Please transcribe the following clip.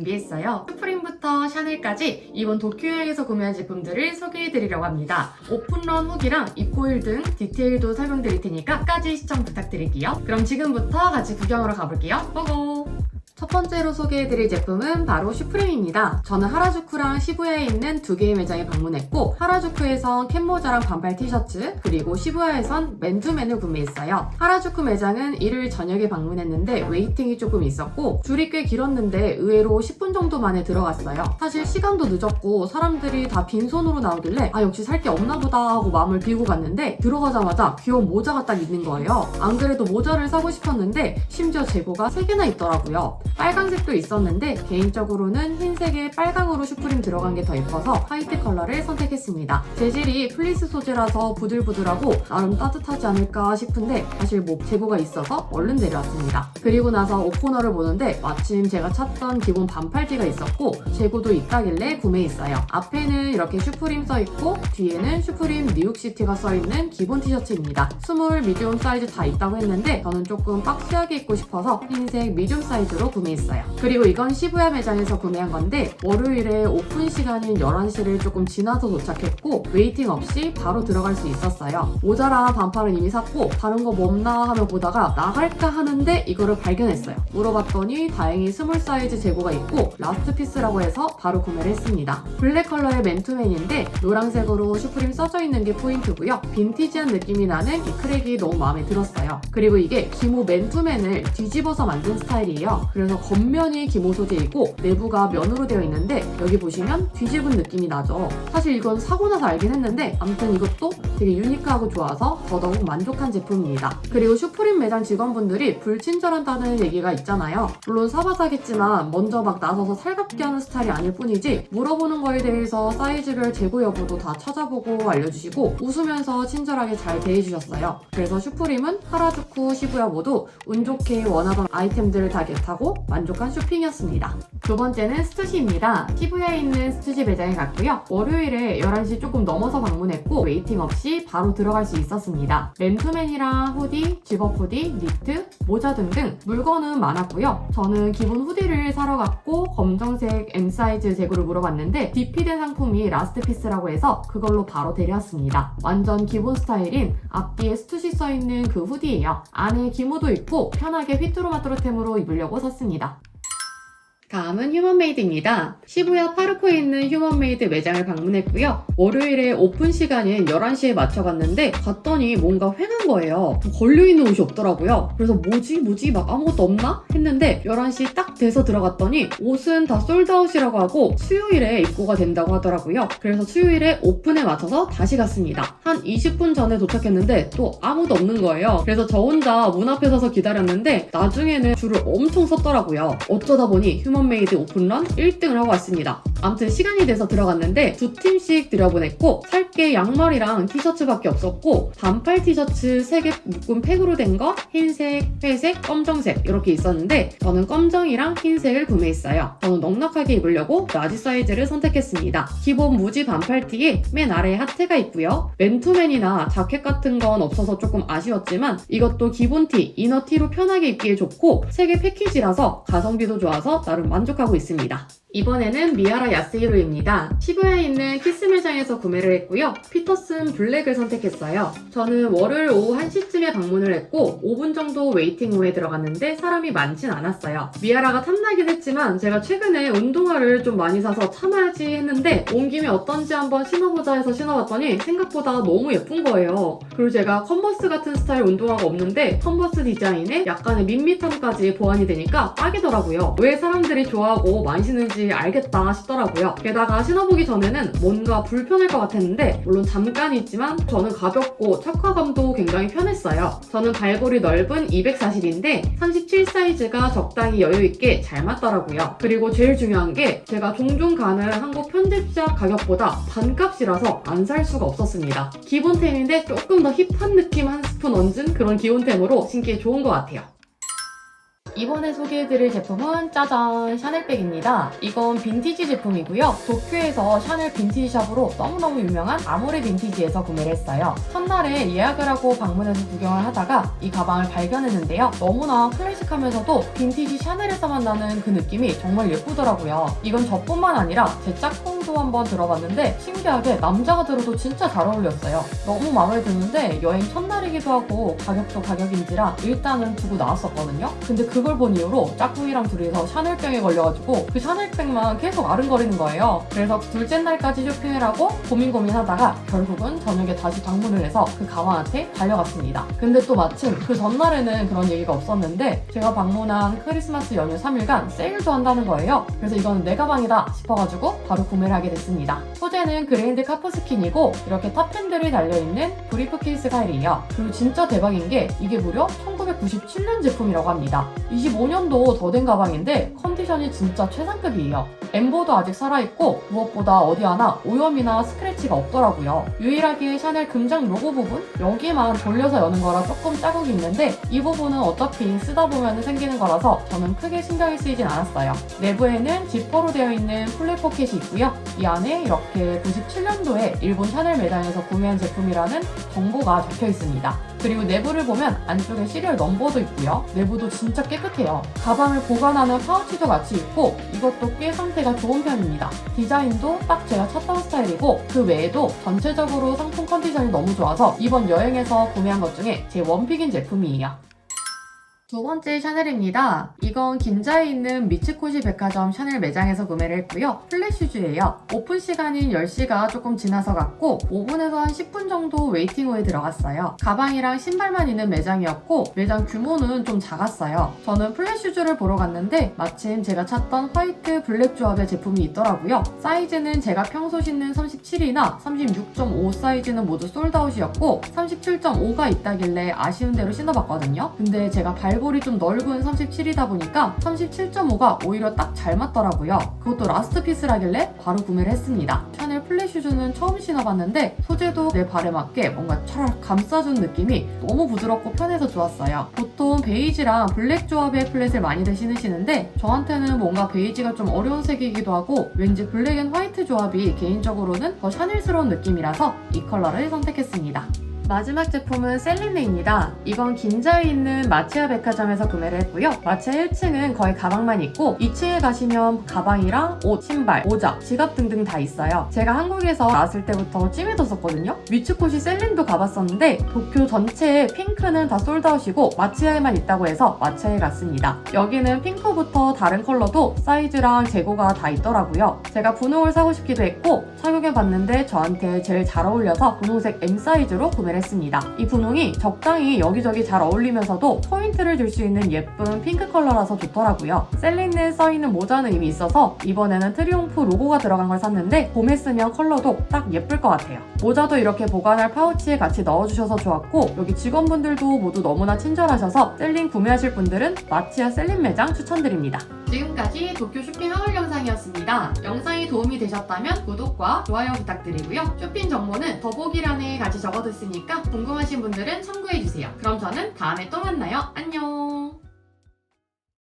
준비했어요. 슈프림부터 샤넬까지 이번 도쿄 여행에서 구매한 제품들을 소개해드리려고 합니다. 오픈런 후기랑 입고일 등 디테일도 설명드릴 테니까 끝까지 시청 부탁드릴게요. 그럼 지금부터 같이 구경하러 가볼게요. 고고! 첫 번째로 소개해드릴 제품은 바로 슈프림입니다. 저는 하라주쿠랑 시부야에 있는 두 개의 매장에 방문했고 하라주쿠에선 캡모자랑 반팔 티셔츠 그리고 시부야에선 맨투맨을 구매했어요. 하라주쿠 매장은 일요일 저녁에 방문했는데 웨이팅이 조금 있었고 줄이 꽤 길었는데 의외로 10분 정도 만에 들어갔어요. 사실 시간도 늦었고 사람들이 다 빈손으로 나오길래 아 역시 살 게 없나 보다 하고 마음을 비우고 갔는데 들어가자마자 귀여운 모자가 딱 있는 거예요. 안 그래도 모자를 사고 싶었는데 심지어 재고가 3개나 있더라고요. 빨강색도 있었는데 개인적으로는 흰색에 빨강으로 슈프림 들어간 게 더 예뻐서 화이트 컬러를 선택했습니다. 재질이 플리스 소재라서 부들부들하고 나름 따뜻하지 않을까 싶은데 사실 뭐 재고가 있어서 얼른 내려왔습니다. 그리고 나서 오코너를 보는데 마침 제가 찾던 기본 반팔티가 있었고 재고도 있다길래 구매했어요. 앞에는 이렇게 슈프림 써있고 뒤에는 슈프림 뉴욕시티가 써있는 기본 티셔츠입니다. 스몰, 미디움 사이즈 다 있다고 했는데 저는 조금 박시하게 입고 싶어서 흰색 미디움 사이즈로 구매했 어요. 그리고 이건 시부야 매장에서 구매한 건데 월요일에 오픈 시간인 11시를 조금 지나서 도착했고 웨이팅 없이 바로 들어갈 수 있었어요. 모자랑 반팔은 이미 샀고 다른 거뭐 없나 하며 보다가 나갈까 하는데 이거를 발견했어요. 물어봤더니 다행히 스몰 사이즈 재고가 있고 라스트 피스라고 해서 바로 구매를 했습니다. 블랙 컬러의 맨투맨인데 노란색으로 슈프림 써져 있는 게 포인트고요. 빈티지한 느낌이 나는 이 크랙이 너무 마음에 들었어요. 그리고 이게 기모 맨투맨을 뒤집어서 만든 스타일이에요. 그래서 겉면이 기모 소재 이고 내부가 면으로 되어 있는데 여기 보시면 뒤집은 느낌이 나죠. 사실 이건 사고 나서 알긴 했는데 아무튼 이것도 되게 유니크하고 좋아서 더더욱 만족한 제품입니다. 그리고 슈프림 매장 직원분들이 불친절한다는 얘기가 있잖아요. 물론 사봐서 하겠지만 먼저 막 나서서 살갑게 하는 스타일이 아닐 뿐이지 물어보는 거에 대해서 사이즈별 재고 여부도 다 찾아보고 알려주시고 웃으면서 친절하게 잘 대해주셨어요. 그래서 슈프림은 하라주쿠, 시부야 모두 운 좋게 원하던 아이템들을 다 겟하고 만족한 쇼핑이었습니다. 두 번째는 스투시입니다. 시부야에 있는 스투시 매장에 갔고요. 월요일에 11시 조금 넘어서 방문했고 웨이팅 없이 바로 들어갈 수 있었습니다. 맨투맨이랑 후디, 집업 후디, 니트, 모자 등등 물건은 많았고요. 저는 기본 후디를 사러 갔고 검정색 M 사이즈 재고를 물어봤는데 DP된 상품이 라스트 피스라고 해서 그걸로 바로 데려왔습니다. 완전 기본 스타일인 앞뒤에 스투시 써있는 그 후디예요. 안에 기모도 있고 편하게 휘뚜루마뚜루템으로 입으려고 샀습니다. 다 음은 휴먼메이드입니다. 시부야 파르코에 있는 휴먼메이드 매장을 방문했고요. 월요일에 오픈 시간인 11시에 맞춰 갔는데 갔더니 뭔가 휑한 거예요. 걸려있는 옷이 없더라고요. 그래서 뭐지 뭐지 막 아무것도 없나? 했는데 11시 딱 돼서 들어갔더니 옷은 다 솔드아웃이라고 하고 수요일에 입고가 된다고 하더라고요. 그래서 수요일에 오픈에 맞춰서 다시 갔습니다. 한 20분 전에 도착했는데 또 아무도 없는 거예요. 그래서 저 혼자 문 앞에 서서 기다렸는데 나중에는 줄을 엄청 섰더라고요. 어쩌다 보니 휴먼 메이드 오픈런 1등을 하고 왔습니다. 아무튼 시간이 돼서 들어갔는데 두 팀씩 들여보냈고 살게 양말이랑 티셔츠밖에 없었고 반팔 티셔츠 3개 묶은 팩으로 된 거 흰색, 회색, 검정색 이렇게 있었는데 저는 검정이랑 흰색을 구매했어요. 저는 넉넉하게 입으려고 라지 사이즈를 선택했습니다. 기본 무지 반팔 티에 맨 아래에 하트가 있고요. 맨투맨이나 자켓 같은 건 없어서 조금 아쉬웠지만 이것도 기본 티, 이너 티로 편하게 입기에 좋고 3개 패키지라서 가성비도 좋아서 나름 만족하고 있습니다. 이번에는 미아라 야스히로입니다. 시부야에 있는 키스 매장에서 구매를 했고요. 피터슨 블랙을 선택했어요. 저는 월요일 오후 1시쯤에 방문을 했고 5분 정도 웨이팅 후에 들어갔는데 사람이 많진 않았어요. 미아라가 탐나긴 했지만 제가 최근에 운동화를 좀 많이 사서 참아야지 했는데 온 김에 어떤지 한번 신어보자 해서 신어봤더니 생각보다 너무 예쁜 거예요. 그리고 제가 컨버스 같은 스타일 운동화가 없는데 컨버스 디자인에 약간의 밋밋함까지 보완이 되니까 딱이더라고요. 왜 사람들이 좋아하고 많이 신는지 알겠다 싶더라고요. 게다가 신어보기 전에는 뭔가 불편할 것 같았는데 물론 잠깐이지만 저는 가볍고 착화감도 굉장히 편했어요. 저는 발골이 넓은 240인데 37 사이즈가 적당히 여유있게 잘 맞더라고요. 그리고 제일 중요한 게 제가 종종 가는 한국 편집샵 가격보다 반값이라서 안 살 수가 없었습니다. 기본템인데 조금 더 힙한 느낌 한 스푼 얹은 그런 기본템으로 신기에 좋은 것 같아요. 이번에 소개해드릴 제품은 짜잔 샤넬백입니다. 이건 빈티지 제품이고요. 도쿄에서 샤넬 빈티지 샵으로 너무너무 유명한 아모레 빈티지에서 구매를 했어요. 첫날에 예약을 하고 방문해서 구경을 하다가 이 가방을 발견했는데요. 너무나 클래식하면서도 빈티지 샤넬에서만 나는 그 느낌이 정말 예쁘더라고요. 이건 저뿐만 아니라 제 짝꿍 도 한번 들어봤는데 신기하게 남자가 들어도 진짜 잘 어울렸어요. 너무 마음에 드는데 여행 첫날이기도 하고 가격도 가격인지라 일단은 두고 나왔었거든요. 근데 그걸 본 이후로 짝꿍이랑 둘이서 샤넬병에 걸려가지고 그 샤넬백만 계속 아른거리는 거예요. 그래서 둘째 날까지 쇼핑을 하고 고민 고민하다가 결국은 저녁에 다시 방문을 해서 그 가방한테 달려갔습니다. 근데 또 마침 그 전날에는 그런 얘기가 없었는데 제가 방문한 크리스마스 연휴 3일간 세일도 한다는 거예요. 그래서 이거는 내 가방이다 싶어가지고 바로 구매를 하게 됐습니다. 소재는 그레인드 카프스킨이고 이렇게 탑팬들이 달려있는 브리프 케이스 가일이에요. 그리고 진짜 대박인 게 이게 무려 1997년 제품이라고 합니다. 25년도 더 된 가방인데 컨디션이 진짜 최상급이에요. 엠보도 아직 살아있고 무엇보다 어디 하나 오염이나 스크래치가 없더라고요. 유일하게 샤넬 금장 로고 부분 여기만 돌려서 여는 거라 조금 자국이 있는데 이 부분은 어차피 쓰다 보면 생기는 거라서 저는 크게 신경이 쓰이진 않았어요. 내부에는 지퍼로 되어 있는 플랫 포켓이 있고요. 이 안에 이렇게 97년도에 일본 샤넬 매장에서 구매한 제품이라는 정보가 적혀 있습니다. 그리고 내부를 보면 안쪽에 시리얼 넘버도 있고요. 내부도 진짜 깨끗해요. 가방을 보관하는 파우치도 같이 있고 이것도 꽤 상태가 좋은 편입니다. 디자인도 딱 제가 찾던 스타일이고 그 외에도 전체적으로 상품 컨디션이 너무 좋아서 이번 여행에서 구매한 것 중에 제 원픽인 제품이에요. 두 번째 샤넬입니다. 이건 긴자에 있는 미츠코시 백화점 샤넬 매장에서 구매를 했고요. 플랫슈즈예요. 오픈 시간인 10시가 조금 지나서 갔고 5분에서 한 10분 정도 웨이팅 후에 들어갔어요. 가방이랑 신발만 있는 매장이었고 매장 규모는 좀 작았어요. 저는 플랫슈즈를 보러 갔는데 마침 제가 찾던 화이트 블랙 조합의 제품이 있더라고요. 사이즈는 제가 평소 신는 37이나 36.5 사이즈는 모두 솔드아웃이었고 37.5가 있다길래 아쉬운 대로 신어봤거든요. 근데 제가 발 볼이 좀 넓은 37이다 보니까 37.5가 오히려 딱 잘 맞더라고요. 그것도 라스트 피스라길래 바로 구매를 했습니다. 샤넬 플랫슈즈는 처음 신어봤는데 소재도 내 발에 맞게 뭔가 차라락 감싸준 느낌이 너무 부드럽고 편해서 좋았어요. 보통 베이지랑 블랙 조합의 플랫을 많이들 신으시는데 저한테는 뭔가 베이지가 좀 어려운 색이기도 하고 왠지 블랙 앤 화이트 조합이 개인적으로는 더 샤넬스러운 느낌이라서 이 컬러를 선택했습니다. 마지막 제품은 셀린네입니다. 이건 긴자에 있는 마치아 백화점에서 구매를 했고요. 마치아 1층은 거의 가방만 있고 2층에 가시면 가방이랑 옷, 신발, 모자, 지갑 등등 다 있어요. 제가 한국에서 나왔을 때부터 찜해뒀었거든요. 미츠코시 셀린도 가봤었는데 도쿄 전체에 핑크는 다 솔드아웃이고 마치아에만 있다고 해서 마치아에 갔습니다. 여기는 핑크부터 다른 컬러도 사이즈랑 재고가 다 있더라고요. 제가 분홍을 사고 싶기도 했고 착용해봤는데 저한테 제일 잘 어울려서 분홍색 M 사이즈로 구매를 했습니다. 이 분홍이 적당히 여기저기 잘 어울리면서도 포인트를 줄 수 있는 예쁜 핑크 컬러라서 좋더라고요. 셀린에 써있는 모자는 이미 있어서 이번에는 트리ум프 로고가 들어간 걸 샀는데 봄에 쓰면 컬러도 딱 예쁠 것 같아요. 모자도 이렇게 보관할 파우치에 같이 넣어주셔서 좋았고 여기 직원분들도 모두 너무나 친절하셔서 셀린 구매하실 분들은 마치아 셀린 매장 추천드립니다. 지금까지 도쿄 쇼핑 하울 영상이었습니다. 영상이 도움이 되셨다면 구독과 좋아요 부탁드리고요. 쇼핑 정보는 더보기란에 같이 적어뒀으 궁금하신 분들은 참고해주세요. 그럼 저는 다음에 또 만나요. 안녕!